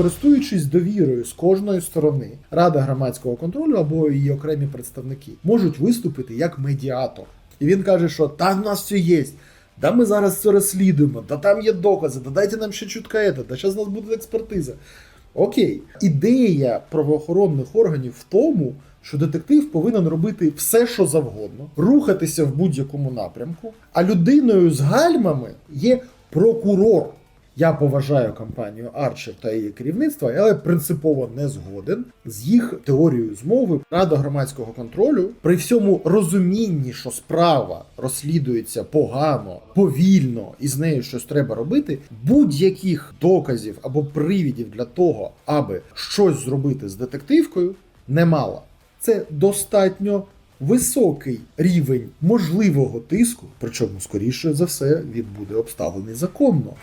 Користуючись довірою з кожної сторони, Рада громадського контролю або її окремі представники можуть виступити як медіатор. І він каже, що там в нас все є. Да ми зараз це розслідуємо, да там є докази, да дайте нам ще чутка ета, да зараз у нас буде експертиза. Окей, ідея правоохоронних органів в тому, що детектив повинен робити все, що завгодно, рухатися в будь-якому напрямку, а людиною з гальмами є прокурор. Я поважаю компанію Арчер та її керівництво, але принципово не згоден з їх теорією змови. Рада громадського контролю при всьому розумінні, що справа розслідується погано, повільно і з нею щось треба робити. Будь-яких доказів або привідів для того, аби щось зробити з детективкою, немало. Це достатньо високий рівень можливого тиску, причому скоріше за все він буде обставлений законно.